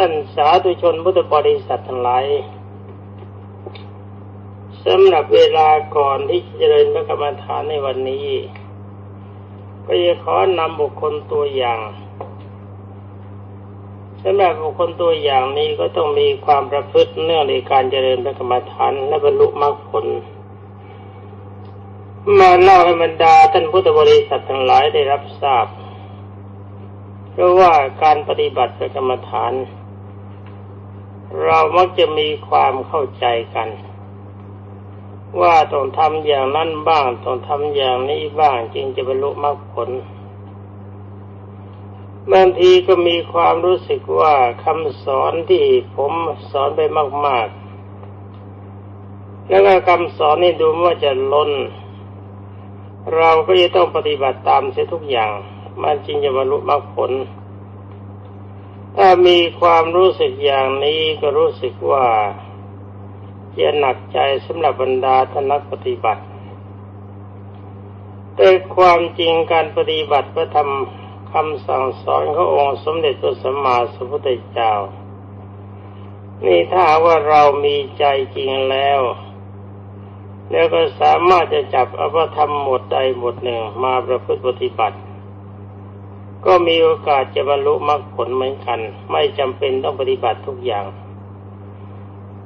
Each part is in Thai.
ท่านสาธุชนพุทธบริษัททั้งหลายสำหรับเวลาก่อนที่จะเจริญพระกรรมฐานในวันนี้ ก็จะขอนำบุคคลตัวอย่างสำหรับบุคคลตัวอย่างนี้ก็ต้องมีความประพฤติเนื่องในการเจริญพระกรรมฐานและบรรลุมรรคผล มาเล่าให้บรรดาท่านพุทธบริษัททั้งหลายได้รับทราบ เพราะว่าการปฏิบัติพระกรรมฐาน เรามักจะมีความเข้าใจกัน ว่าต้องทำอย่างนั้นบ้างต้องทำอย่างนี้บ้างจึงจะบรรลุมรรคผลบางทีก็มีความรู้สึกว่าคำสอนที่ผมสอนไปมาก ๆ แล้วก็คำสอนนี่ดูว่าจะล้น เราก็จะต้องปฏิบัติตามเสียทุกอย่าง มันจริงจะบรรลุมรรคผล ถ้ามีความรู้สึกอย่างนี้ก็รู้สึกว่าจะหนักใจสำหรับบรรดาท่านักปฏิบัติ แต่ความจริงการปฏิบัติเพื่อทำคำสั่งสอนขององค์สมเด็จพระสัมมาสัมพุทธเจ้า นี่ถ้าว่าเรามีใจจริงแล้ว แล้วก็สามารถจะจับอภิธรรมหมดใดหมดหนึ่งมาประพฤติปฏิบัติ ก็มีโอกาสจะบรรลุมรรคผลเหมือนกัน ไม่จำเป็นต้องปฏิบัติทุกอย่าง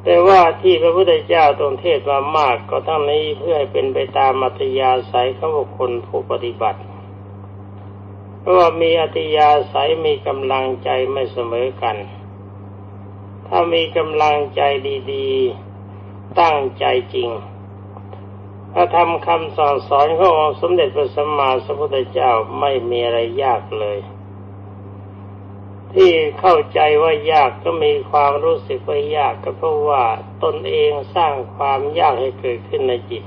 แต่ว่าที่พระพุทธเจ้าตรงเทศมามากก็ทั้งนี้เพื่อให้เป็นไปตามมัธยาศัยของบุคคลผู้ปฏิบัติ เพราะว่ามีอัตยาศัยมีกำลังใจไม่เสมอกัน ถ้ามีกำลังใจดี ๆ ตั้งใจจริง ถ้าทำคำสอนสอนขององค์สมเด็จพระสัมมาสัมพุทธเจ้าไม่มีอะไรยากเลย ที่เข้าใจว่ายากก็มีความรู้สึกว่ายากก็เพราะว่าตนเองสร้างความยากให้เกิดขึ้นในจิต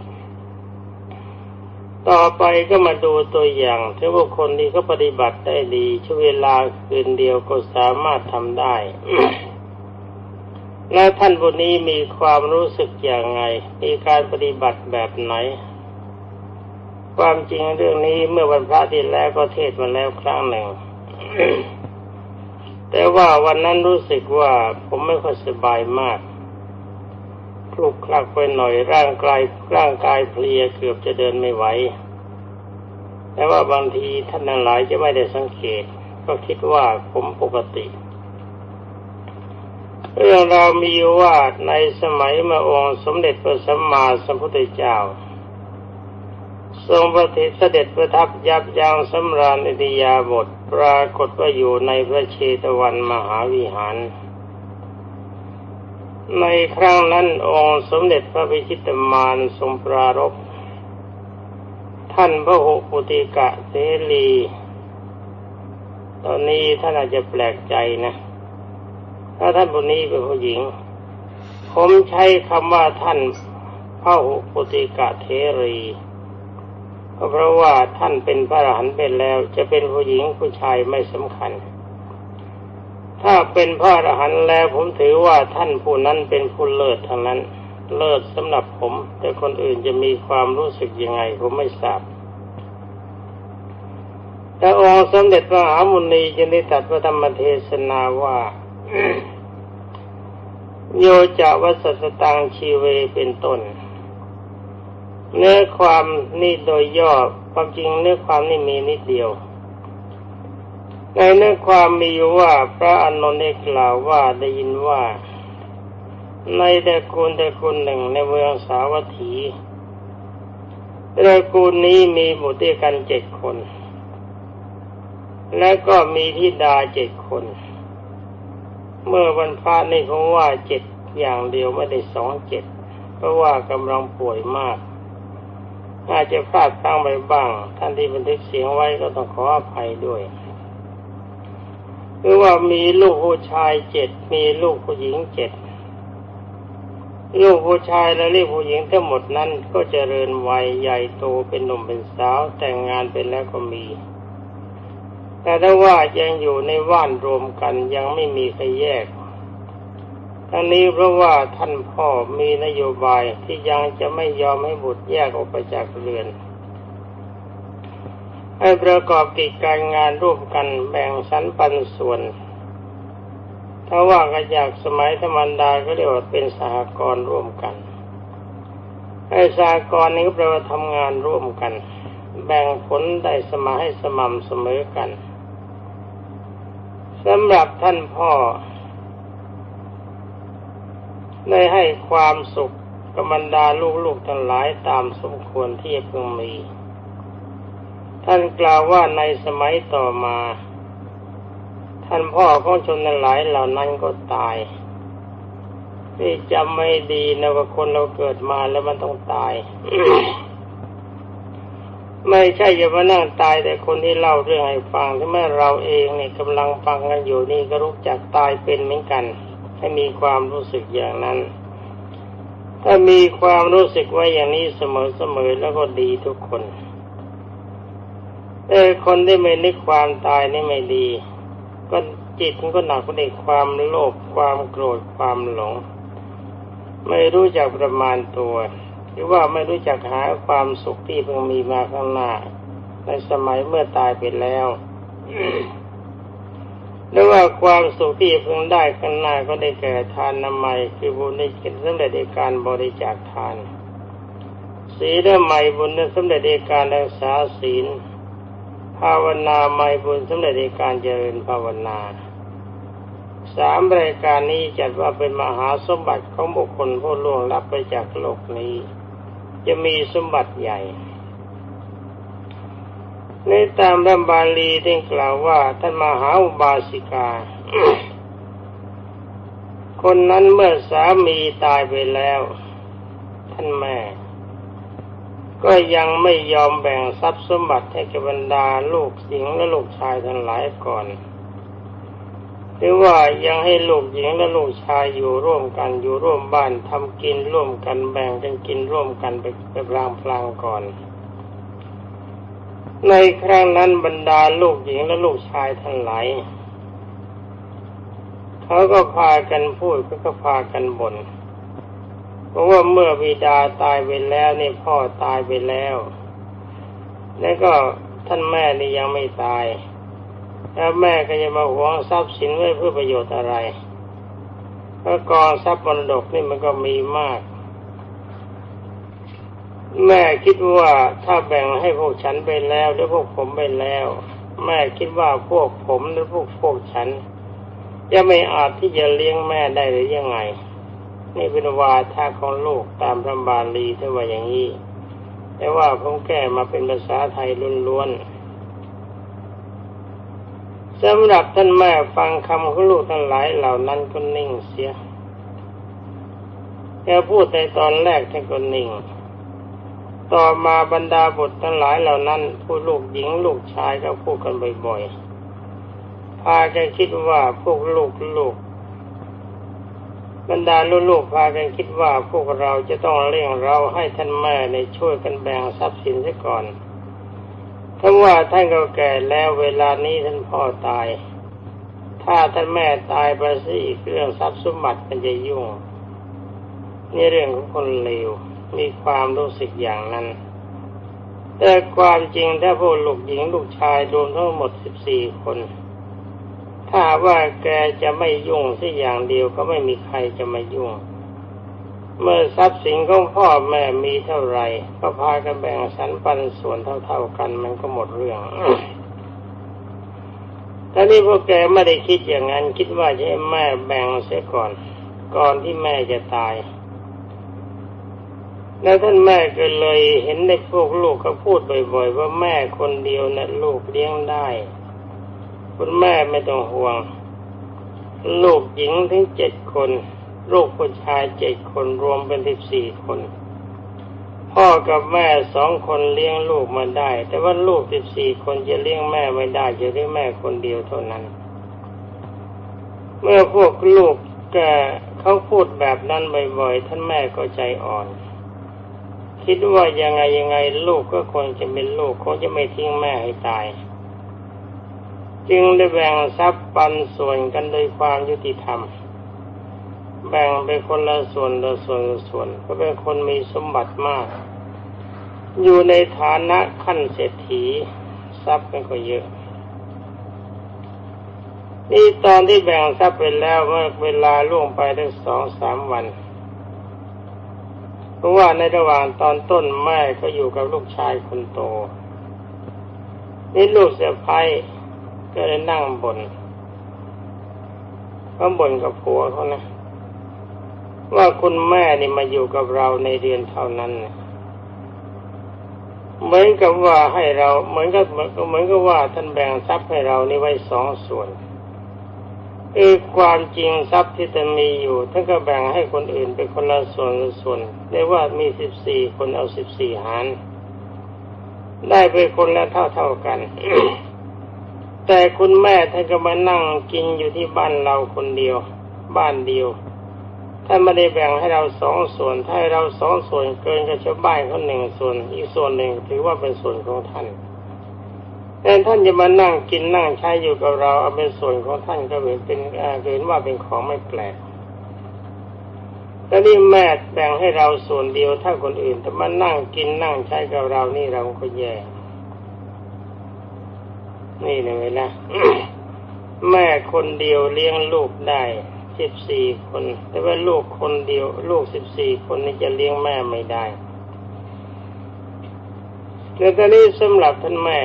ต่อไปก็มาดูตัวอย่างที่ว่าคนที่เขาปฏิบัติได้ดีช่วเวลาคืนเดียวก็สามารถทำได้ และท่านผู้นี้มีความรู้สึกอย่างไง มีการปฏิบัติแบบไหน ความจริงเรื่องนี้เมื่อวันพระที่แล้วก็เทศมาแล้วครั้งหนึ่ง แต่ว่าวันนั้นรู้สึกว่าผมไม่ค่อยสบายมากคลุกคลักไปหน่อยร่างกายร่างกายเพลียเกือบจะเดินไม่ไหวแต่ว่าบางทีท่านทั้งหลายจะไม่ได้สังเกต ก็คิดว่าผมปกติ เรื่องราวมีว่าในสมัยมาองค์สมเด็จพระสัมมาสัมพุทธเจ้า ทรงประทิเสด็จประทับยับยั้งสำราญอิทยาบทปรากฏว่าอยู่ในพระเชตวันมหาวิหาร ในครั้งนั้นองค์สมเด็จพระพิชิตมารทรงปรารบท่านพระหุปุติกะเสรี ตอนนี้ท่านอาจจะแปลกใจนะ ถ้าท่านบุนี้เป็นผู้หญิง ผมใช้คำว่าท่านพระหุปุติกะเทรีเพราะว่าท่านเป็นพระอรหันต์เป็นแล้ว จะเป็นผู้หญิงผู้ชายไม่สำคัญ ถ้าเป็นพระอรหันต์แล้วผมถือว่าท่านผู้นั้นเป็นผู้เลิศทางนั้น เลิศสำหรับผม แต่คนอื่นจะมีความรู้สึกยังไงผมไม่ทราบแต่องค์สมเด็จพระมหามุนีจึงได้ตรัสพระธรรมเทศนาว่า โยจะวัสสตังชีเวเป็นต้น เนื้อความนี่โดยย่อความจริงเนื้อความนี่มีนิดเดียว ในเนื้อความมีอยู่ว่าพระอนุนได้กล่าวว่าได้ยินว่า ในตระกูลตระกูลหนึ่งในเมืองสาวัตถีตระกูลนี้มีบุตรกันเจ็ดคน และก็มีทิดาเจ็ดคน เมื่อวันพระนี่ผมว่าเจ็ดอย่างเดียวไม่ได้สองเจ็ดเพราะว่ากำลังป่วยมากอาจจะพลาดพลั้งไปบ้าง ท่านที่บันทึกเสียงไว้ก็ต้องขออภัยด้วยคือว่ามีลูกผู้ชายเจ็ดมีลูกผู้หญิงเจ็ดลูกผู้ชายและลูกผู้หญิงทั้งหมดนั้นก็เจริญวัยใหญ่โตเป็นหนุ่มเป็นสาวแต่งงานเป็นแล้วก็มี แต่ถ้าว่ายังอยู่ในว่านรวมกันยังไม่มีใครแยกทั้งนี้เพราะว่าท่านพ่อมีนโยบายที่ยังจะไม่ยอมให้บุตรแยกออกไปจากเรือน ให้ประกอบกิจการงานร่วมกันแบ่งสรรปันส่วน ถ้าว่ากันจากสมัยธรรมดาก็เรียกว่าเป็นสหกรณ์ร่วมกันไอ้สหกรณ์นี้แปลว่าทำงานร่วมกัน แบ่งผลได้สมาให้สม่ำเสมอกัน สำหรับท่านพ่อได้ให้ความสุขกับบรรดาลูกๆทั้งหลายตามสมควรที่เพิ่งมี ท่านกล่าวว่าในสมัยต่อมา ท่านพ่อของชนทั้งหลายเหล่านั้นก็ตายที่จำไม่ดีนะว่าคนเราเกิดมาแล้วมันต้องตาย ไม่ใช่จะมานั่งตายแต่คนที่เล่าเรื่องให้ฟังที่แม่เราเองเนี่ยกำลังฟังกันอยู่นี่ก็รู้จักตายเป็นเหมือนกันให้มีความรู้สึกอย่างนั้น ถ้ามีความรู้สึกไว้อย่างนี้เสมอๆแล้วก็ดีทุกคนแต่คนที่ไม่นึกความตายนี่ไม่ดี ก็จิตมันก็หนักไปในความโลภความโกรธความหลง ไม่รู้จักประมาณตัว หรือว่าไม่รู้จักหาความสุขที่เพิ่งมีมาข้างหน้า ในสมัยเมื่อตายไปแล้วหรือว่าความสุขที่เพิ่งได้ข้างหน้าก็ได้แก่ทานนามัยคือบุญได้กินสำเร็จในการบริจาคทาน ศีลใหม่บุญนั้นสำเร็จในการรักษาศีล ภาวนาใหม่บุญสำเร็จในการเจริญภาวนาสามรายการนี้จัดว่าเป็นมหาสมบัติของบุคคลผู้ล่วงลับไปจากโลกนี้ จะมีสมบัติใหญ่ ในตามพระบาลีได้กล่าวว่าท่านมหาอุบาสิกา คนนั้นเมื่อสามีตายไปแล้ว ท่านแม่ ก็ยังไม่ยอมแบ่งทรัพย์สมบัติให้กับบรรดาลูกหญิงและลูกชายทั้งหลายก่อน หรือว่ายังให้ลูกหญิงและลูกชายอยู่ร่วมกันอยู่ร่วมบ้านทำกินร่วมกันแบ่งกันกินร่วมกันไปไปพลางพลางก่อน ในครั้งนั้นบรรดาลูกหญิงและลูกชายทั้งหลายเขาก็พากันพูดก็พากันบน่นเพราะว่าเมื่อบิดาตายไปแล้วนี่พ่อตายไปแล้ว แล้วก็ท่านแม่นี่ยังไม่ตาย แล้วแม่ก็จะมาหวงทรัพย์สินไว้เพื่อประโยชน์อะไรเพราะกองทรัพย์มรดกนี่มันก็มีมาก แม่คิดว่าถ้าแบ่งให้พวกฉันไปแล้วหรือพวกผมไปแล้ว แม่คิดว่าพวกผมหรือพวกพวกฉันจะไม่อาจที่จะเลี้ยงแม่ได้หรือยังไง นี่เป็นวาทะของลูกตามพระบาลีที่ว่าอย่างนี้แต่ว่าผมแก้มาเป็นภาษาไทยล้วนๆ สำหรับท่านแม่ฟังคำของลูกทั้งหลายเหล่านั้นก็นิ่งเสียแกพูดในตอนแรกท่านก็นิ่ง ต่อมาบรรดาบุตรทั้งหลายเหล่านั้น ผู้ลูกหญิงลูกชายก็พูดกันบ่อยๆ พากันคิดว่าพวกลูกลูกบรรดาลูกๆพากันคิดว่าพวกเราจะต้องเลี้ยงเราให้ท่านแม่ในช่วยกันแบ่งทรัพย์สินซะก่อน ถ้าว่าท่านก็แก่แล้วเวลานี้ท่านพ่อตาย ถ้าท่านแม่ตายไปสิเรื่องทรัพย์สมบัติมันจะยุ่ง นี่เรื่องของคนเลวมีความรู้สึกอย่างนั้น แต่ความจริงถ้าพวกลูกหญิงลูกชายรวมทั้งหมดสิบสี่คน ถ้าว่าแกจะไม่ยุ่งสักอย่างเดียวก็ไม่มีใครจะมายุ่ง เมื่อทรัพย์สินของพ่อแม่มีเท่าไรก็พากันแบ่งสรรปันส่วนเท่าๆกันมันก็หมดเรื่องแต่นี่พวกแกไม่ได้คิดอย่างนั้น คิดว่าจะให้แม่แบ่งเสียก่อน ก่อนที่แม่จะตาย แล้วท่านแม่ก็เลยเห็นในพวกลูกเขาพูดบ่อย ๆ ว่าแม่คนเดียวนะลูกเลี้ยงได้ คุณแม่ไม่ต้องห่วง ลูกหญิงถึงเจ็ดคน ลูกผู้ชายเจ็ดคนรวมเป็นสิบสี่คน พ่อกับแม่สองคนเลี้ยงลูกมาได้ แต่ว่าลูกสิบสี่คนจะเลี้ยงแม่ไม่ได้จะเลี้ยงแม่คนเดียวเท่านั้น เมื่อพวกลูกแกเขาพูดแบบนั้นบ่อยๆท่านแม่ก็ใจอ่อน คิดว่ายังไงยังไงลูกก็คงจะเป็นลูกคงจะไม่ทิ้งแม่ให้ตาย จึงได้แบ่งทรัพย์ปันส่วนกันโดยความยุติธรรม แบ่งไปคนละส่วนละส่วนส่วน ก็เป็นคนมีสมบัติมาก อยู่ในฐานะขั้นเศรษฐีทรัพย์มันก็เยอะ นี่ตอนที่แบ่งทรัพย์ไปแล้วเมื่อเวลาล่วงไปได้สองสามวันเพราะว่าในระหว่างตอนต้นแม่ก็อยู่กับลูกชายคนโต นี่ลูกเสียพ้ก็เลยนั่งบนก็บ่นกับผัวเขานะ ว่าคุณแม่นี่มาอยู่กับเราในเดือนเท่านั้นเหมือนกับว่าให้เราเหมือนกับเหมือนกับว่าท่านแบ่งทรัพย์ให้เรานี่ไว้สองส่วนคือความจริงทรัพย์ที่จะมีอยู่ท่านก็แบ่งให้คนอื่นเป็นคนละส่วนส่วนเรียกว่ามีสิบสี่คนเอาสิบสี่หาร ได้ไปคนละเท่าเท่ากัน แต่คุณแม่ท่านก็มานั่งกินอยู่ที่บ้านเราคนเดียว บ้านเดียว ท่านไม่ได้แบ่งให้เราสองส่วนถ้าให้เราสองส่วนเกินกับชาวบ้านเขาหนึ่งส่วน อีกส่วนหนึ่งถือว่าเป็นส่วนของท่านแต่ท่านจะมานั่งกินนั่งใช้อยู่กับเราเอาเป็นส่วนของท่านก็เห็นเป็นเห็นว่าเป็นของไม่แปลกแต่นี่แม่แบ่งให้เราส่วนเดียวถ้าคนอื่นแต่มานั่งกินนั่งใช้กับเรานี่เราก็แย่นี่เลยนะแม่คนเดียวเลี้ยงลูกได้ สิบสี่คนแต่ว่าลูกคนเดียว ลูกสิบสี่คนนี่จะเลี้ยงแม่ไม่ได้แต่ตอนนี้สำหรับท่านแม่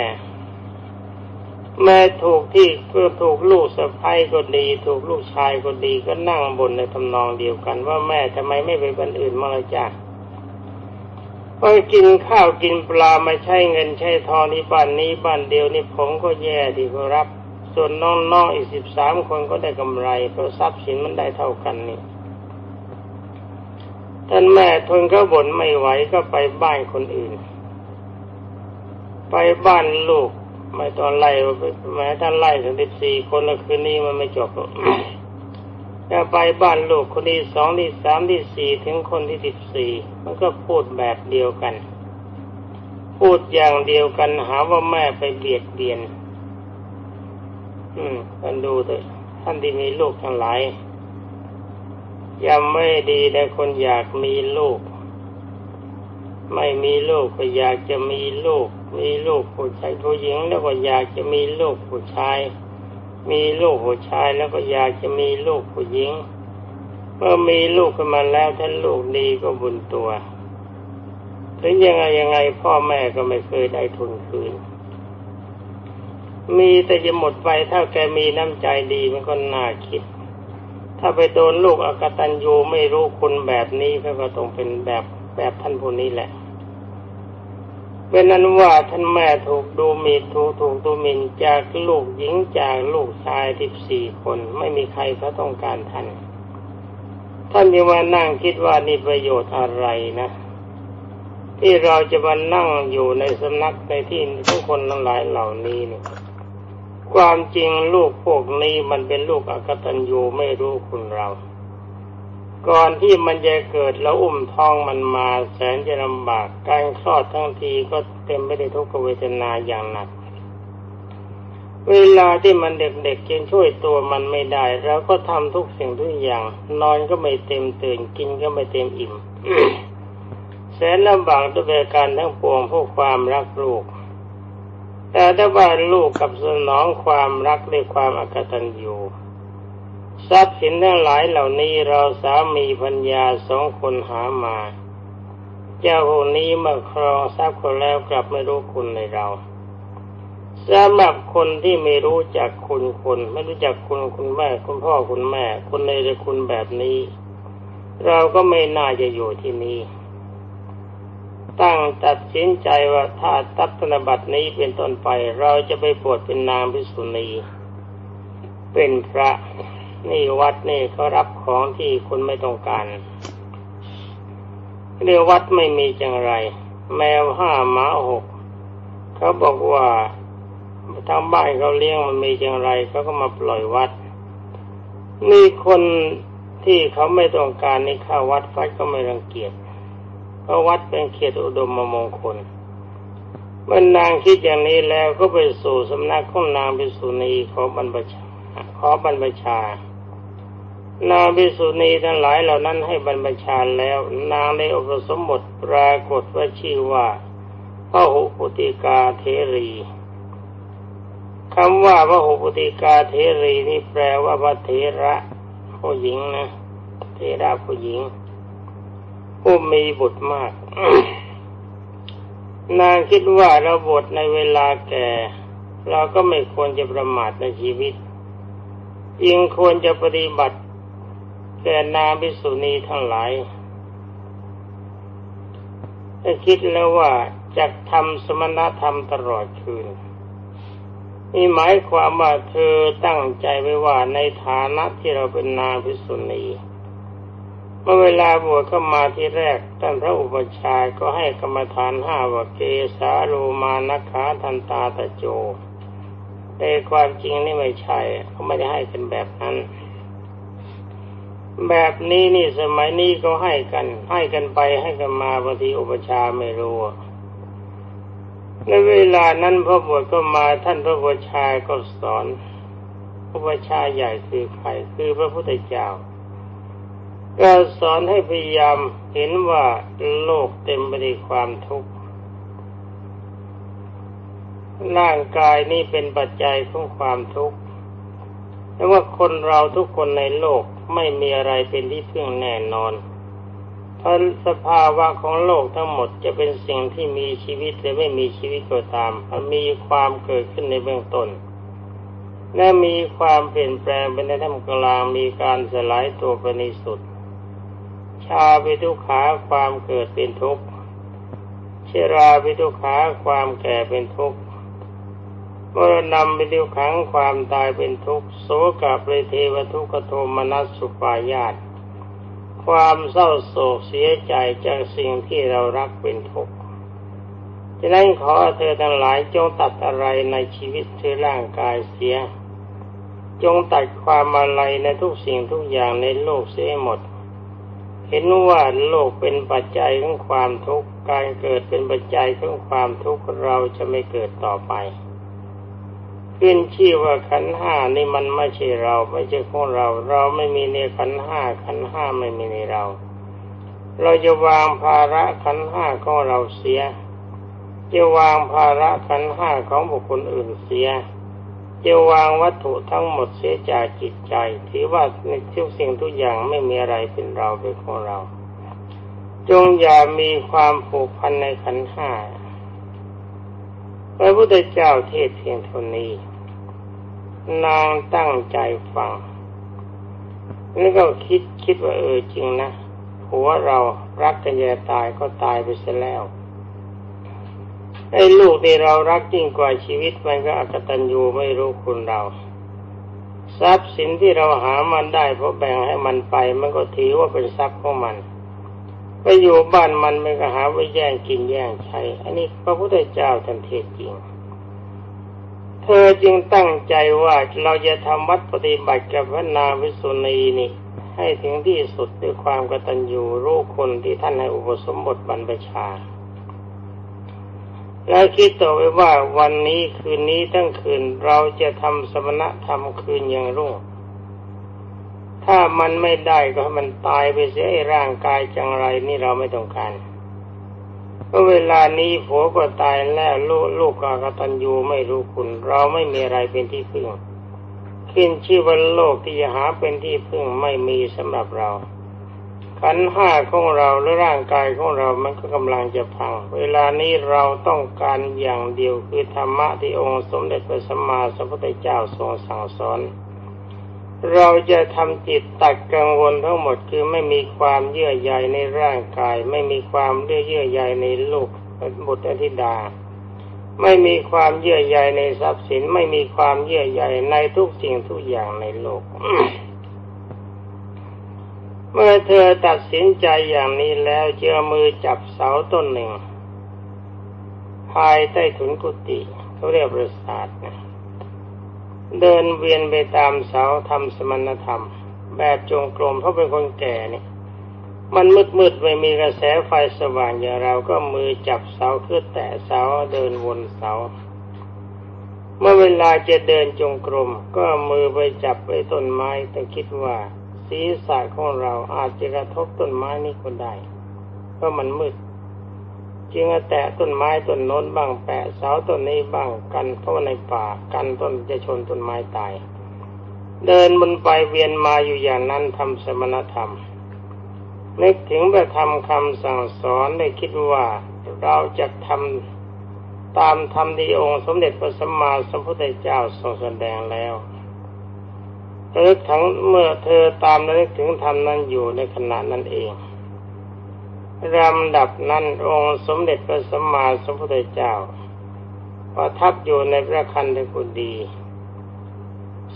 แม่ถูกที่ก็ถูกลูกสะพ้ายก็ดี ถูกลูกชายก็ดีก็นั่งบนในทำนองเดียวกัน ว่าแม่ทำไมไม่ไปบ้านอื่นมาละจ้ะไปกินข้าวกินปลาไม่ใช่เงินใช้ทองนี่บ้านนี้บ้านเดียวนี่ผมก็แย่ดีครับ ส่วนน้องๆอีกสิบสามคนก็ได้กำไรเพราะทรัพย์สินมันได้เท่ากันนี่ท่านแม่ทนก็บ่นไม่ไหวก็ไปบ้านคนอื่น ไปบ้านลูกไม่ตอนไล่แม้ท่านไล่ถึงสิบสี่คนแล้วคืนนี้มันไม่จบจะไปบ้านลูกคนที่สองที่สามที่สี่ถึงคนที่สิบสี่มันก็พูดแบบเดียวกัน พูดอย่างเดียวกันหาว่าแม่ไปเบียดเบียน อืมท่านดูเถอะท่านที่มีลูกทั้งหลายยังไม่ดีแต่คนอยากมีลูก ไม่มีลูกก็อยากจะมีลูก มีลูกผู้ชายผู้หญิงแล้วก็อยากจะมีลูกผู้ชาย มีลูกผู้ชายแล้วก็อยากจะมีลูกผู้หญิง เมื่อมีลูกขึ้นมาแล้วท่านลูกดีก็บุญตัวถึงยังไงยังไงพ่อแม่ก็ไม่เคยได้ทุนคืน มีแต่จะหมดไปถ้าแกมีน้ำใจดีมันก็น่าคิด ถ้าไปโดนลูกอกตันยูไม่รู้คุณแบบนี้ก็ก็ต้องเป็นแบบแบบท่านผู้นี้แหละเป็นนั้นว่าท่านแม่ถูกดูมีถูกถูกดูหมิ่นจากลูกหญิงจากลูกชายที่สี่คนไม่มีใครเขาต้องการท่านท่านยังมานั่งคิดว่านี่ประโยชน์อะไรนะ ที่เราจะมานั่งอยู่ในสำนักในที่ทุกคนทั้งหลายเหล่านี้เนี่ย ความจริงลูกพวกนี้มันเป็นลูกอกตัญญูไม่รู้คุณเรา ก่อนที่มันจะเกิดแล้วอุ้มท้องมันมาแสนจะลำบากการคลอดทั้งทีก็เต็มไปด้วยทุกขเวทนาอย่างหนัก เวลาที่มันเด็กๆยังช่วยตัวมันไม่ได้เราก็ทำทุกสิ่งทุกอย่าง นอนก็ไม่เต็มตื่นกินก็ไม่เต็มอิ่มแสนลำบากด้วยการทั้งปวงพวกความรักลูก แต่ถ้าว่าลูกกับสนองความรักด้วยความอกตัญญูทรัพย์สินทั้งหลายเหล่านี้เราสามีพัญญาสองคนหามา เจ้าคนนี้เมื่อครองทรัพย์คนแล้วกลับไม่รู้คุณในเราสำหรับคนที่ไม่รู้จักคุณคนไม่รู้จักคุณคุณแม่คุณพ่อคุณแม่ คนในคุณแบบนี้ เราก็ไม่น่าจะอยู่ที่นี่ ตั้งตัดสินใจว่าถ้าตัดธนบัตรนี้เป็นต้นไป เราจะไปบวชเป็นนางพิสุณี เป็นพระนี่วัดนี่เขารับของที่คุณไม่ต้องการเรียกวัดไม่มีจังไร แมวห้าหมาหกเขาบอกว่าทางบ้านเขาเลี้ยงมันมีจังไรเขาก็มาปล่อยวัด มีคนที่เขาไม่ต้องการในข้าวัดฟัดก็ไม่รังเกียจ พราะวัดเป็นเขตอุดมมงคล เมื่อนางคิดอย่างนี้แล้วก็ไปสู่สำนักของนางพิสุณีขอบรรพชาขอบรรพชานางพิสุณีทั้งหลายเหล่านั้นให้บรรพชาแล้ว นางในอุปสมบทปรากฏว่าชื่อว่าพระหุปุติกาเทรีคำว่าพระหุปติกาเทรีนี่แปลว่าพระเทระผู้หญิงนะเทระผู้หญิง ผู้มีบุตรมาก นางคิดว่าเราบทในเวลาแก่ เราก็ไม่ควรจะประมาทในชีวิตยิ่งควรจะปฏิบัติแก่นางพิสุณีทั้งหลายถ้คิดแล้วว่าจะทำสมณธรรมตลอดคืนนี่หมายความว่าเธอตั้งใจไว้ว่าในฐานะที่เราเป็นนางพิสุณี มื่อเวลาบวชเข้ามาที่แรกท่านพระอุปชาก็ให้กรรมฐานห้าว่าเกสาโลมานัขาทันตาตะโจ แต่ความจริงนี่ไม่ใช่เขาไม่ได้ให้กันแบบนั้น แบบนี้นี่สมัยนี้ก็ให้กัน ให้กันไปให้กันมาบางทีอุปชาไม่รู้ในเวลานั้นพระบวชก็มาท่านพระบวชชายก็สอน อุปชาใหญ่คือใครคือพระพุทธเจ้า ก็สอนให้พยายามเห็นว่าโลกเต็มไปด้วยความทุกข์ร่างกายนี่เป็นปัจจัยของความทุกข์และว่าคนเราทุกคนในโลกไม่มีอะไรเป็นที่พึ่งแน่นอนเพราะสภาวะของโลกทั้งหมดจะเป็นสิ่งที่มีชีวิตหรือไม่มีชีวิตก็ตาม มันมีความเกิดขึ้นในเบื้องต้น และมีความเปลี่ยนแปลงเป็นในท่ามกลาง มีการสลายตัวไปในสุด ชาวิทุขาความเกิดเป็นทุกข์เชราวิทุขาความแก่เป็นทุกข์มรณะวิทุขังความตายเป็นทุกข์โสกะเรเทวทุกขโทมนัสสุปายาตความเศร้าโศกเสียใจจากสิ่งที่เรารักเป็นทุกข์ฉะนั้นขอเธอทั้งหลายจงตัดอะไรในชีวิตคือร่างกายเสีย จงตัดความอะไรในทุกสิ่งทุกอย่างในโลกเสียหมด เห็นว่าโลกเป็นปัจจัยของความทุกข์ การเกิดเป็นปัจจัยของความทุกข์เราจะไม่เกิดต่อไป ขึ้นชื่อว่าขันห้านี่มันไม่ใช่เราไม่ใช่ของเรา เราไม่มีในขันห้าขันห้าไม่มีในเรา เราจะวางภาระขันห้าของเราเสีย จะวางภาระขันห้าของบุคคลอื่นเสีย จะวางวัตถุทั้งหมดเสียจากจิตใจ ถือว่าในทุกสิ่งทุกอย่างไม่มีอะไรเป็นเราเป็นของเรา จงอย่ามีความผูกพันในขันห้าพระพุทธเจ้าเทศเพียงเท่านี้ นางตั้งใจฟัง แล้วก็คิดคิดว่าเออจริงนะผัวเรารักกันจะตายก็ตายไปเสียแล้ว ไอ้ลูกที่เรารักยิ่งกว่าชีวิตมันก็อกตัญญูไม่รู้คุณเรา ทรัพย์สินที่เราหามันได้เพราะแบ่งให้มันไป มันก็ถือว่าเป็นทรัพย์ของมันไปอยู่บ้านมันมันก็หาไว้แย่งกินแย่งใช้ อันนี้พระพุทธเจ้าท่านเทศจริง เธอจึงตั้งใจว่าเราจะทำวัดปฏิบัติกับพระนาวิสุณีนี่ ให้ถึงที่สุดด้วยความกตัญญูรู้คนที่ท่านให้อุปสมบทบรรพชา แล้วคิดต่อไปว่าวันนี้คืนนี้ทั้งคืนเราจะทำสมณธรรมคืนอย่างรุ่ง ถ้ามันไม่ได้ก็ให้มันตายไปเสียร่างกายจังไรนี่เราไม่ต้องการก็เวลานี้ผัวก็ตายแล้วลูกลูกกากตัญญูไม่รู้คุณ เราไม่มีอะไรเป็นที่พึ่งขึ้นชื่อว่าโลกที่จะหาเป็นที่พึ่งไม่มีสำหรับเรา ขันห้าของเราและร่างกายของเรามันก็กำลังจะพัง เวลานี้เราต้องการอย่างเดียวคือธรรมะที่องค์สมเด็จพระสัมมาสัมพุทธเจ้าทรงสั่งสอน เราจะทำจิตตัดกังวลทั้งหมดคือไม่มีความเยื่อใยในร่างกาย ไม่มีความเยื่อเยื่อใยในลูกบุตรธิดา ไม่มีความเยื่อใยในทรัพย์สิน ไม่มีความเยื่อใยในทุกสิ่งทุกอย่างในโลก เมื่อเธอตัดสินใจอย่างนี้แล้วเจือมือจับเสาต้นหนึ่ง ภายใต้ถุนกุฏิเขาเรียกประสาทนะเดินเวียนไปตามเสาทำสมณธรรม แบบจงกรมเพราะเป็นคนแก่นี่มันมืดมืดไม่มีกระแสไฟสว่างอย่างเราก็มือจับเสาคือแตะเสาเดินวนเสา เมื่อเวลาจะเดินจงกรมก็มือไปจับไปต้นไม้แต่คิดว่า ศีรษะของเราอาจจะกระทบต้นไม้นี้ก็ได้เพราะมันมืดจึงแตะต้นไม้ต้นโน้นบ้างแปะเสาต้นนี้บ้างกันเพราะในป่ากันต้นจะชนต้นไม้ตาย เดินบนไปเวียนมาอยู่อย่างนั้นทำสมณธรรมนึกถึงไปทำคำสั่งสอนได้คิดว่าเราจะทำตามธรรมที่องค์สมเด็จพระสัมมาสัมพุทธเจ้าทรงแสดงแล้ว ระลึกถึงเมื่อเธอตามระลึกถึงธรรมนั้นอยู่ในขณะนั้นเองลำดับนั้นองค์สมเด็จพระสัมมาสัมพุทธเจ้าประทับอยู่ในพระคันธกุฎี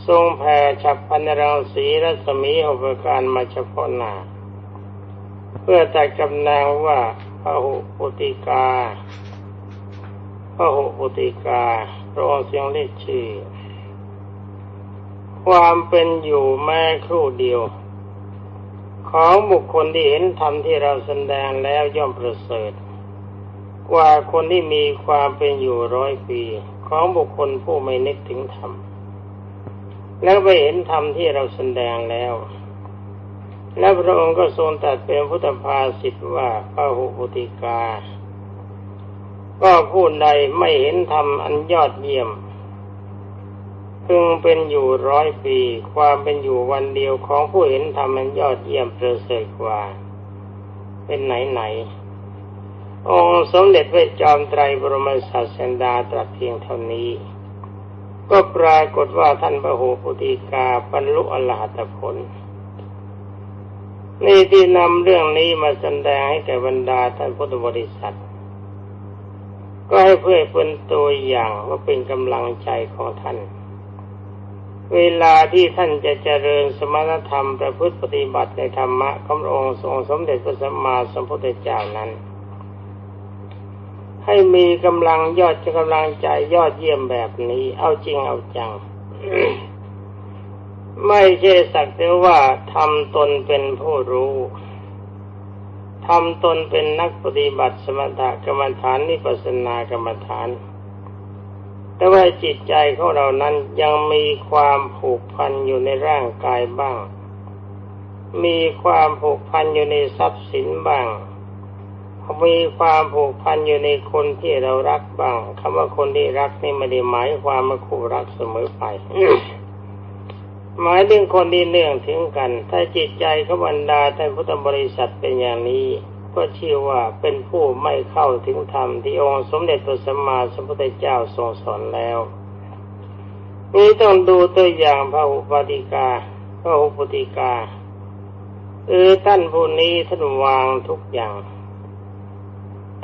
ทรงแผ่ฉับพันรังสีรัศมีหกประการมาเฉพาะหน้าเพื่อแตัดกำนางว่าพระหุปุติกาพระหุปุติกาพระองค์เสียงเรียกชื่อ ความเป็นอยู่แม้ครู่เดียว ของบุคคลที่เห็นธรรมที่เราแสดงแล้วย่อมประเสริฐ กว่าคนที่มีความเป็นอยู่ร้อยปี ของบุคคลผู้ไม่นึกถึงธรรมแล้วไปเห็นธรรมที่เราแสดงแล้ว และพระองค์ก็ทรงตัดเป็นพุทธภาษิตว่าพระหุปุติกา ก็ผู้ใดไม่เห็นธรรมอันยอดเยี่ยม พึงเป็นอยู่ร้อยปี ความเป็นอยู่วันเดียวของผู้เห็นธรรมมันยอดเยี่ยมประเสริฐกว่า เป็นไหนไหน องค์สมเด็จพระจอมไตรบรมศาสดาตรัสเพียงเท่านี้ ก็ปรากฏว่าท่านพระโหปุติกาบรรลุอรหัตผลนี่ที่นำเรื่องนี้มาแสดงให้แก่บรรดาท่านพุทธบริษัท ก็ให้เพื่อเป็นตัวอย่างว่าเป็นกำลังใจของท่าน เวลาที่ท่านจะเจริญสมณธรรมประพฤติปฏิบัติในธรรมะขององค์ทรงสมเด็จพระสัมมาสัมพุทธเจ้านั้น ให้มีกำลังยอดจะกำลังใจยอดเยี่ยมแบบนี้ เอาจริงเอาจัง ไม่ใช่สักแต่ว่าทำตนเป็นผู้รู้ทำตนเป็นนักปฏิบัติสมถกรรมฐานนิพพานากรรมฐาน แต่ว่าจิตใจของเรานั้นยังมีความผูกพันอยู่ในร่างกายบ้าง มีความผูกพันอยู่ในทรัพย์สินบ้าง มีความผูกพันอยู่ในคนที่เรารักบ้างคำว่าคนที่รักนี่ไม่ได้หมายความว่าคู่รักเสมอไปหมายถึงคนที่เนื่องถึงกัน ถ้าจิตใจเขาบรรดาท่านพุทธบริษัทเป็นอย่างนี้ ก็ชื่อว่าเป็นผู้ไม่เข้าถึงธรรมที่องค์สมเด็จพระสัมมาสัมพุทธเจ้าทรงสอนแล้วนี่ต้องดูตัวอย่างพระอุปติกาพระอุปติกาเออท่านผู้นี้ท่านวางทุกอย่าง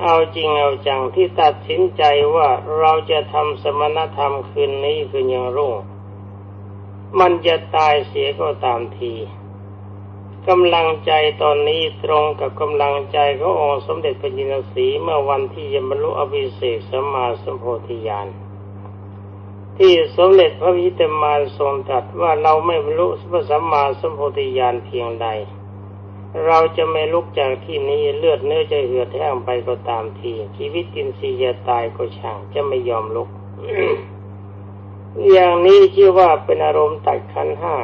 เอาจริงเอาจังที่ตัดสินใจว่าเราจะทำสมณธรรมคืนนี้คือยังรุ่ง มันจะตายเสียก็ตามที กำลังใจตอนนี้ตรงกับกำลังใจขององค์สมเด็จพระจินสีเมื่อวันที่ยมรรลุอภิเศษสมมาสัมโพธิญาณที่สมเด็จพระวิตมานทรงตรัสว่าเราไม่บรรลุพระสัมมาสัมโพธิญาณเพียงใด เราจะไม่ลุกจากที่นี้เลือดเนื้อจะเหือดแห้งไปก็ตามทีชีวิตกินสีจะตายก็ช่างจะไม่ยอมลุก อย่างนี้ชื่อว่าเป็นอารมณ์ตัดขันห้า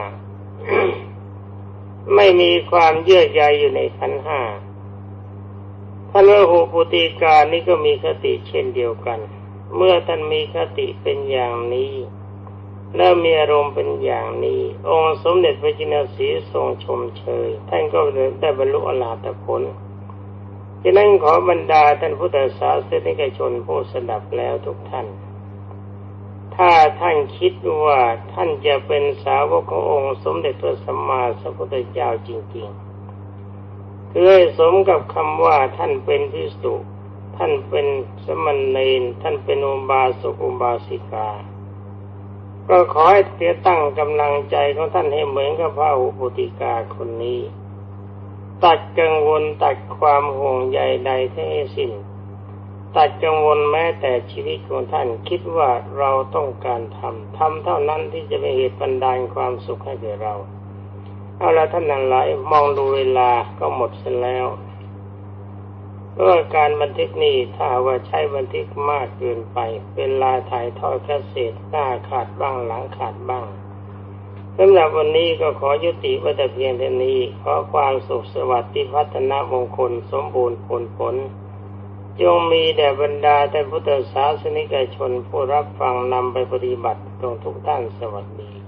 ไม่มีความเยื่อใยอยู่ในขันห้าท่านว่าหูปุติการนี่ก็มีคติเช่นเดียวกัน เมื่อท่านมีคติเป็นอย่างนี้ แล้วมีอารมณ์เป็นอย่างนี้ องค์สมเด็จพระจินสีทรงชมเชย ท่านก็ได้บรรลุอรหัตผลฉะนั้นขอบรรดาท่านพุทธศาสนิกชนผู้สดับแล้วทุกท่าน ถ้าท่านคิดว่าท่านจะเป็นสาวกขององค์สมเด็จพระสัมมาสัมพุทธเจ้าจริงๆคือสมกับคำว่าท่านเป็นพิสุท่านเป็นสมณเณรท่านเป็นอุบาสกอุบาสิกา ก็ขอให้เสียตั้งกำลังใจของท่านให้เหมือนกับพระอุปติกาคนนี้ ตัดกังวลตัดความห่วงใยใดทั้งสิ้น ตัดกังวลแม้แต่ชีวิตของท่านคิดว่าเราต้องการทำทำเท่านั้นที่จะเป็นเหตุบันดาลความสุขให้แก่เรา เอาละท่านนั้นหลายมองดูเวลาก็หมดเสียแล้วเพราะการบันทึกนี้ถ้าว่าใช้บันทึกมากเกินไปเวลาถ่ายทอดแค่เศษหน้าขาดบ้างหลังขาดบ้างสำหรับวันนี้ก็ขอยุติไว้แต่เพียงเท่านี้ ขอความสุขสวัสดิ์พัฒนามงคลสมบูรณ์ผลผล จงมีแด่บรรดาแต่พุทธศาสนิกชนผู้รับฟังนำไปปฏิบัติตรงทุกท่านสวัสดี